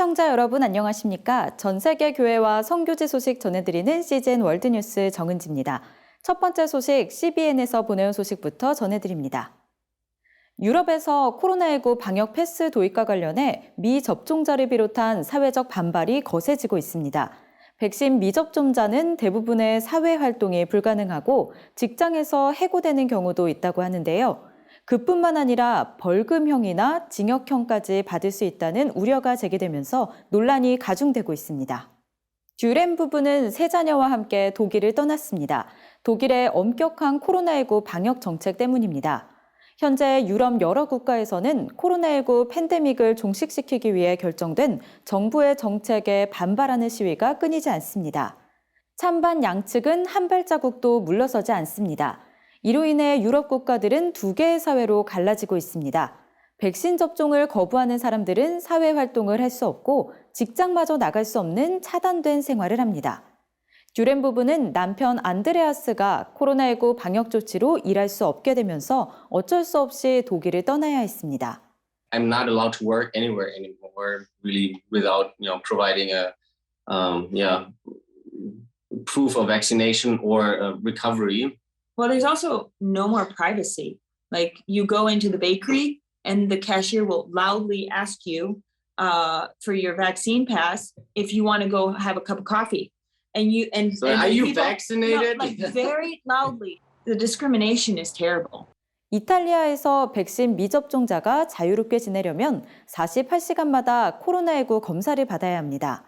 시청자 여러분 안녕하십니까? 전 세계 교회와 선교지 소식 전해드리는 CGN 월드뉴스 정은지입니다. 첫 번째 소식 CBN에서 보내온 소식부터 전해드립니다. 유럽에서 코로나19 방역 패스 도입과 관련해 미접종자를 비롯한 사회적 반발이 거세지고 있습니다. 백신 미접종자는 대부분의 사회 활동이 불가능하고 직장에서 해고되는 경우도 있다고 하는데요. 그뿐만 아니라 벌금형이나 징역형까지 받을 수 있다는 우려가 제기되면서 논란이 가중되고 있습니다. 듀렌 부부는 세 자녀와 함께 독일을 떠났습니다. 독일의 엄격한 코로나19 방역 정책 때문입니다. 현재 유럽 여러 국가에서는 코로나19 팬데믹을 종식시키기 위해 결정된 정부의 정책에 반발하는 시위가 끊이지 않습니다. 찬반 양측은 한 발자국도 물러서지 않습니다. 이로 인해 유럽 국가들은 두 개의 사회로 갈라지고 있습니다. 백신 접종을 거부하는 사람들은 사회 활동을 할 수 없고 직장마저 나갈 수 없는 차단된 생활을 합니다. 듀렌 부부는 남편 안드레아스가 코로나19 방역 조치로 일할 수 없게 되면서 어쩔 수 없이 독일을 떠나야 했습니다. I'm not allowed to work anywhere anymore, really, without you know providing a um, yeah proof of vaccination or recovery. Well, there's also no more privacy. Like you go into the bakery and the cashier will loudly ask you uh, for your vaccine pass if you want to go have a cup of coffee. And you and, So and are the you people- vaccinated? No, like very loudly. The discrimination is terrible. 이탈리아에서 백신 미접종자가 자유롭게 지내려면 48시간마다 코로나19 검사를 받아야 합니다.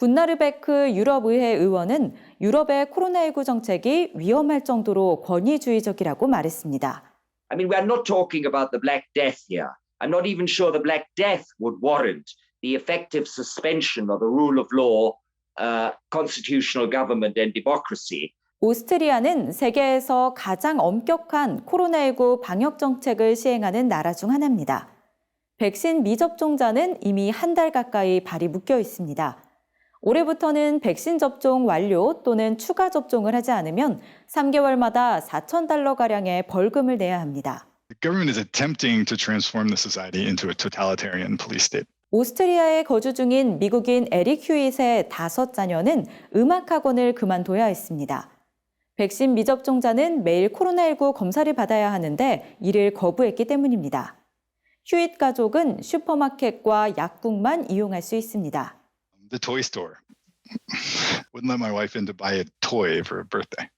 군나르베크 유럽의회 의원은 유럽의 코로나19 정책이 위험할 정도로 권위주의적이라고 말했습니다. I mean, we're not talking about the Black Death here. I'm not even sure the Black Death would warrant the effective suspension of the rule of law, uh, constitutional government, and democracy. 오스트리아는 세계에서 가장 엄격한 코로나19 방역 정책을 시행하는 나라 중 하나입니다. 백신 미접종자는 이미 한 달 가까이 발이 묶여 있습니다. 올해부터는 백신 접종 완료 또는 추가 접종을 하지 않으면 3개월마다 4,000달러 가량의 벌금을 내야 합니다. 오스트리아에 거주 중인 미국인 에릭 휴잇의 다섯 자녀는 음악 학원을 그만둬야 했습니다. 백신 미접종자는 매일 코로나19 검사를 받아야 하는데 이를 거부했기 때문입니다. 휴잇 가족은 슈퍼마켓과 약국만 이용할 수 있습니다. The toy store wouldn't let my wife in to buy a toy for her birthday.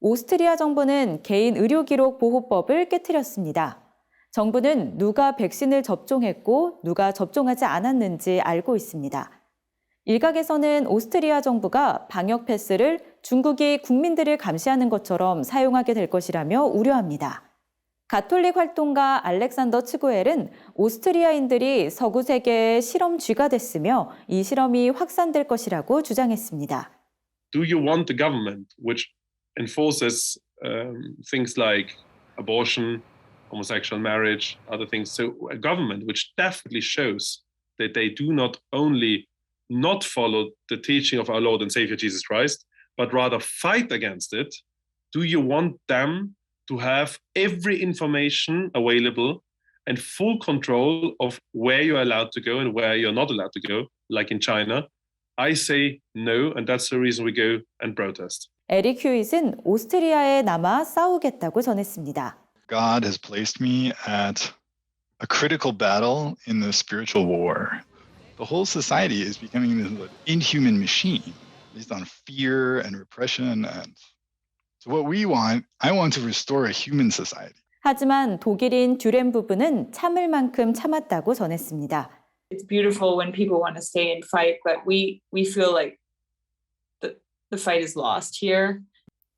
오스트리아 정부는 개인 의료 기록 보호법을 깨뜨렸습니다. 정부는 누가 백신을 접종했고 누가 접종하지 않았는지 알고 있습니다. 일각에서는 오스트리아 정부가 방역 패스를 중국이 국민들을 감시하는 것처럼 사용하게 될 것이라며 우려합니다. 가톨릭 활동가 알렉산더 츠고엘은 오스트리아인들이 서구 세계의 실험 쥐가 됐으며 이 실험이 확산될 것이라고 주장했습니다. do you want the government which enforces um, things like abortion, homosexual marriage, other things? So, a government which definitely shows that they do not only not follow the teaching of our Lord and Savior Jesus Christ, but rather fight against it. Do you want them to have every information available and full control of where you're allowed to go and where you're not allowed to go, like in China? I say no, and that's the reason we go and protest. 에릭 휴잇은 오스트리아에 남아 싸우겠다고 전했습니다. God has placed me at a critical battle in the spiritual war. The whole society is becoming this inhuman machine based on fear and repression. And so, what we want, I want to restore a human society. 하지만 독일인 듀렌 부부는 참을 만큼 참았다고 전했습니다. It's beautiful when people want to stay and fight, but we we feel like the the fight is lost here.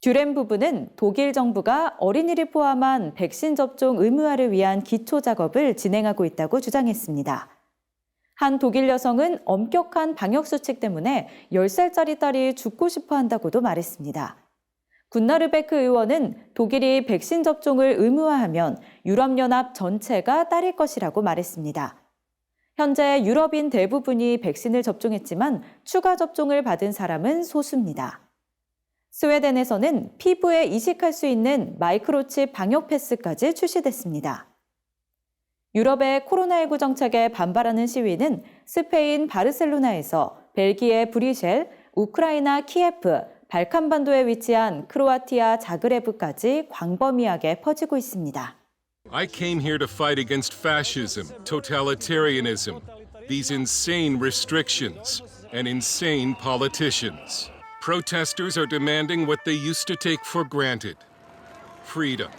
듀렌 부부는 독일 정부가 어린이를 포함한 백신 접종 의무화를 위한 기초 작업을 진행하고 있다고 주장했습니다. 한 독일 여성은 엄격한 방역 수칙 때문에 10살짜리 딸이 죽고 싶어 한다고도 말했습니다. 군나르베크 의원은 독일이 백신 접종을 의무화하면 유럽연합 전체가 따를 것이라고 말했습니다. 현재 유럽인 대부분이 백신을 접종했지만 추가 접종을 받은 사람은 소수입니다. 스웨덴에서는 피부에 이식할 수 있는 마이크로칩 방역 패스까지 출시됐습니다. 유럽의 코로나19 정책에 반발하는 시위는 스페인 바르셀로나에서 벨기에 브리셀, 우크라이나 키예프, 발칸반도에 위치한 크로아티아 자그레브까지 광범위하게 퍼지고 있습니다. I came here to fight against fascism, totalitarianism, these insane restrictions, and insane politicians. Protesters are demanding what they used to take for granted freedom.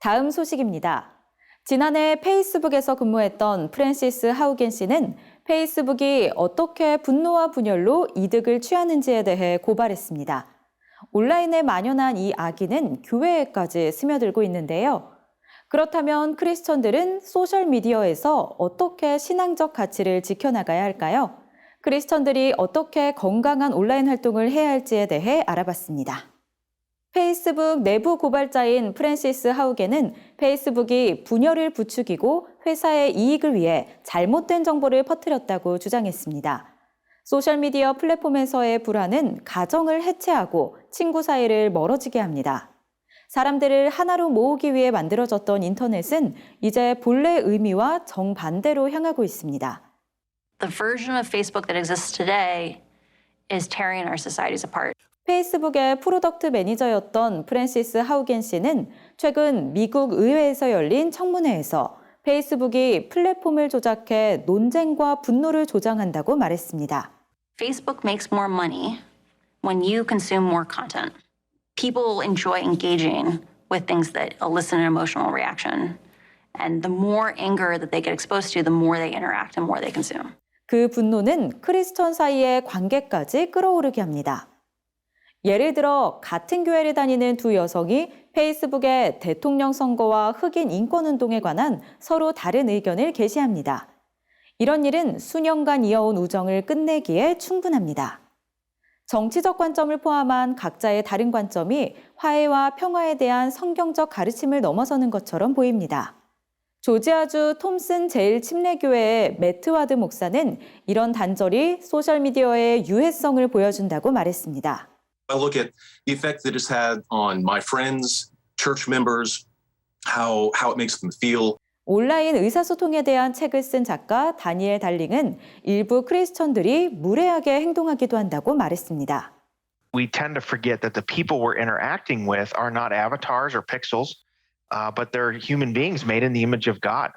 다음 소식입니다. 지난해 페이스북에서 근무했던 프랜시스 하우겐 씨는 페이스북이 어떻게 분노와 분열로 이득을 취하는지에 대해 고발했습니다. 온라인에 만연한 이 악의는 교회에까지 스며들고 있는데요. 그렇다면 크리스천들은 소셜미디어에서 어떻게 신앙적 가치를 지켜나가야 할까요? 크리스천들이 어떻게 건강한 온라인 활동을 해야 할지에 대해 알아봤습니다. 페이스북 내부 고발자인 프랜시스 하우게는 페이스북이 분열을 부추기고 회사의 이익을 위해 잘못된 정보를 퍼뜨렸다고 주장했습니다. 소셜미디어 플랫폼에서의 불화는 가정을 해체하고 친구 사이를 멀어지게 합니다. 사람들을 하나로 모으기 위해 만들어졌던 인터넷은 이제 본래 의미와 정반대로 향하고 있습니다. 페이스북의 프로덕트 매니저였던 프랜시스 하우겐 씨는 최근 미국 의회에서 열린 청문회에서 페이스북이 플랫폼을 조작해 논쟁과 분노를 조장한다고 말했습니다. Facebook makes more money when you consume more content. People enjoy engaging with things that elicit an emotional reaction. And the more anger that they get exposed to, the more they interact and more they consume. 그 분노는 크리스천 사이의 관계까지 끌어오르게 합니다. 예를 들어 같은 교회를 다니는 두 여성이 페이스북에 대통령 선거와 흑인 인권 운동에 관한 서로 다른 의견을 게시합니다. 이런 일은 수년간 이어온 우정을 끝내기에 충분합니다. 정치적 관점을 포함한 각자의 다른 관점이 화해와 평화에 대한 성경적 가르침을 넘어서는 것처럼 보입니다. 조지아주 톰슨 제일 침례교회의 매트 와드 목사는 이런 단절이 소셜미디어의 유해성을 보여준다고 말했습니다. I look at the effect that it's had on my friends, church members, how how it makes them feel. 온라인 의사소통에 대한 책을 쓴 작가 다니엘 달링은 일부 크리스천들이 무례하게 행동하기도 한다고 말했습니다. we tend to forget that the people we're interacting with are not avatars or pixels, uh, but they're human beings made in the image of God.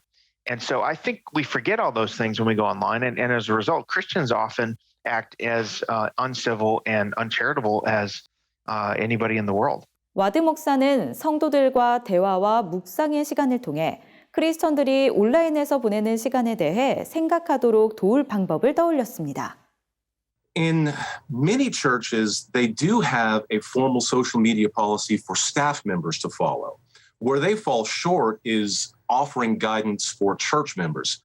And so I think we forget all those things when we go online. And, and as a result, Christians often act as uh, uncivil and uncharitable as uh, anybody in the world. 와드 목사는 성도들과 대화와 묵상의 시간을 통해 크리스천들이 온라인에서 보내는 시간에 대해 생각하도록 도울 방법을 떠올렸습니다. In many churches, they do have a formal social media policy for staff members to follow. Where they fall short is offering guidance for church members.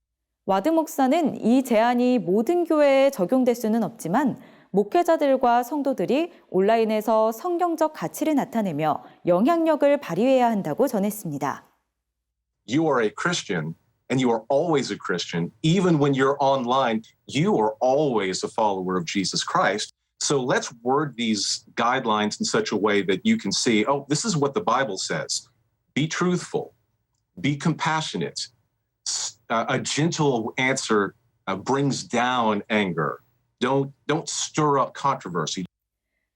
와드 목사는 이 제안이 모든 교회에 적용될 수는 없지만 목회자들과 성도들이 온라인에서 성경적 가치를 나타내며 영향력을 발휘해야 한다고 전했습니다. You are a Christian and you are always a Christian. Even when you're online, you are always a follower of Jesus Christ. So let's word these guidelines in such a way that you can see, oh, this is what the Bible says. Be truthful, be compassionate. Uh, a gentle answer uh, brings down anger. Don't don't stir up controversy.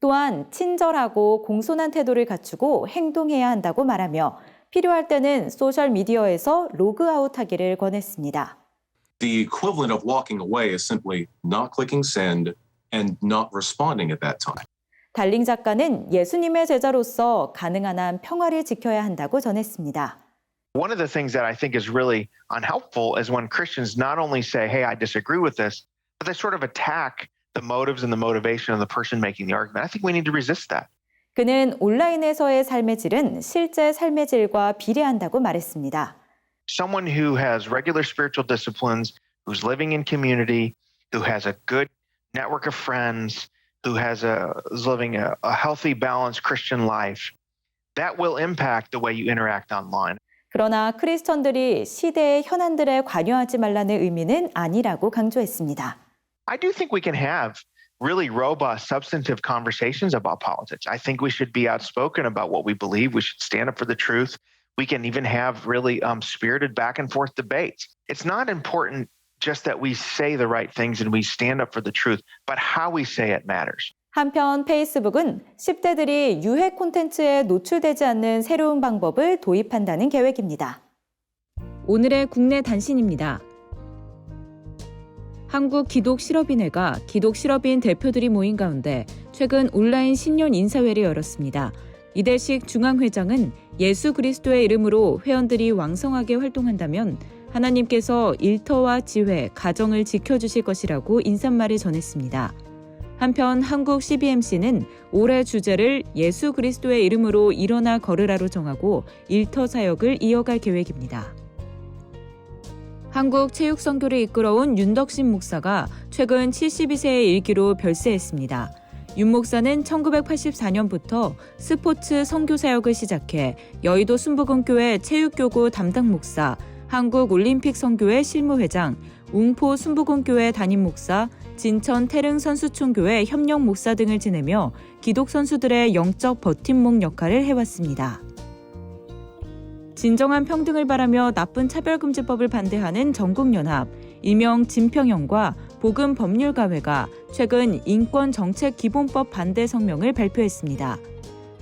또한 친절하고 공손한 태도를 갖추고 행동해야 한다고 말하며 필요할 때는 소셜 미디어에서 로그아웃 하기를 권했습니다. The equivalent of walking away is simply not clicking send and not responding at that time. 달링 작가는 예수님의 제자로서 가능한 한 평화를 지켜야 한다고 전했습니다. One of the things that I think is really unhelpful is when Christians not only say, hey, I disagree with this, but they sort of attack the motives and the motivation of the person making the argument. I think we need to resist that. 그는 온라인에서의 삶의 질은 실제 삶의 질과 비례한다고 말했습니다. someone who has regular spiritual disciplines, who's living in community, who has a good network of friends, who has a is living a, a healthy, balanced Christian life, that will impact the way you interact online. 그러나 크리스천들이 시대의 현안들에 관여하지 말라는 의미는 아니라고 강조했습니다. I do think we can have really robust, substantive conversations about politics. I think we should be outspoken about what we believe. We should stand up for the truth. We can even have really um, spirited back and forth debates. It's not important just that we say the right things and we stand up for the truth, but how we say it matters. 한편 페이스북은 10대들이 유해 콘텐츠에 노출되지 않는 새로운 방법을 도입한다는 계획입니다. 오늘의 국내 단신입니다. 한국 기독 실업인회가 기독 실업인 대표들이 모인 가운데 최근 온라인 신년 인사회를 열었습니다. 이대식 중앙회장은 예수 그리스도의 이름으로 회원들이 왕성하게 활동한다면 하나님께서 일터와 지회, 가정을 지켜주실 것이라고 인사말을 전했습니다. 한편 한국 CBMC는 올해 주제를 예수 그리스도의 이름으로 일어나 걸으라로 정하고 일터 사역을 이어갈 계획입니다. 한국 체육 선교를 이끌어온 윤덕신 목사가 최근 72세의 일기로 별세했습니다. 윤 목사는 1984년부터 스포츠 선교 사역을 시작해 여의도 순복음교회 체육교구 담당 목사, 한국올림픽 선교회 실무회장, 웅포 순복음교회 담임 목사, 진천 태릉 선수촌교회 협력 목사 등을 지내며 기독 선수들의 영적 버팀목 역할을 해왔습니다. 진정한 평등을 바라며 나쁜 차별금지법을 반대하는 전국연합, 일명 진평연과 복음법률가회가 최근 인권정책기본법 반대 성명을 발표했습니다.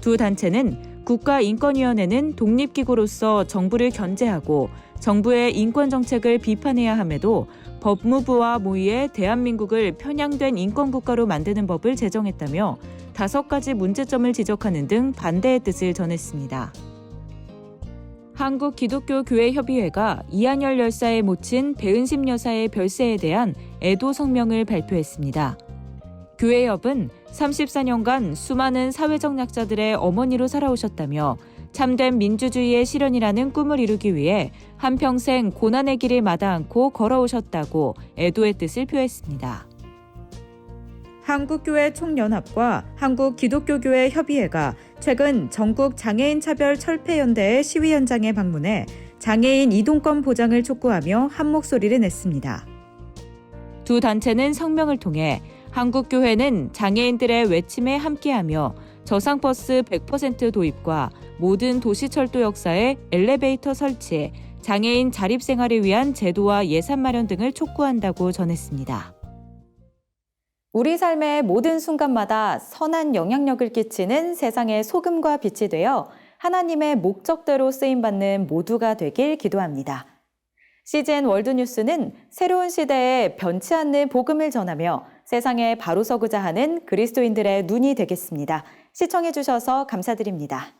두 단체는 국가인권위원회는 독립기구로서 정부를 견제하고 정부의 인권 정책을 비판해야 함에도 법무부와 모의해 대한민국을 편향된 인권국가로 만드는 법을 제정했다며 다섯 가지 문제점을 지적하는 등 반대의 뜻을 전했습니다. 한국 기독교 교회 협의회가 이한열 열사의 모친 배은심 여사의 별세에 대한 애도 성명을 발표했습니다. 교회협은 34년간 수많은 사회적 약자들의 어머니로 살아오셨다며 참된 민주주의의 실현이라는 꿈을 이루기 위해 한평생 고난의 길을 마다 않고 걸어오셨다고 애도의 뜻을 표했습니다. 한국교회 총연합과 한국기독교교회 협의회가 최근 전국 장애인 차별 철폐 연대의 시위 현장에 방문해 장애인 이동권 보장을 촉구하며 한 목소리를 냈습니다. 두 단체는 성명을 통해 한국교회는 장애인들의 외침에 함께하며 저상버스 100% 도입과 모든 도시철도 역사에 엘리베이터 설치, 장애인 자립생활을 위한 제도와 예산 마련 등을 촉구한다고 전했습니다. 우리 삶의 모든 순간마다 선한 영향력을 끼치는 세상의 소금과 빛이 되어 하나님의 목적대로 쓰임받는 모두가 되길 기도합니다. CGN 월드뉴스는 새로운 시대에 변치 않는 복음을 전하며 세상에 바로 서고자 하는 그리스도인들의 눈이 되겠습니다. 시청해주셔서 감사드립니다.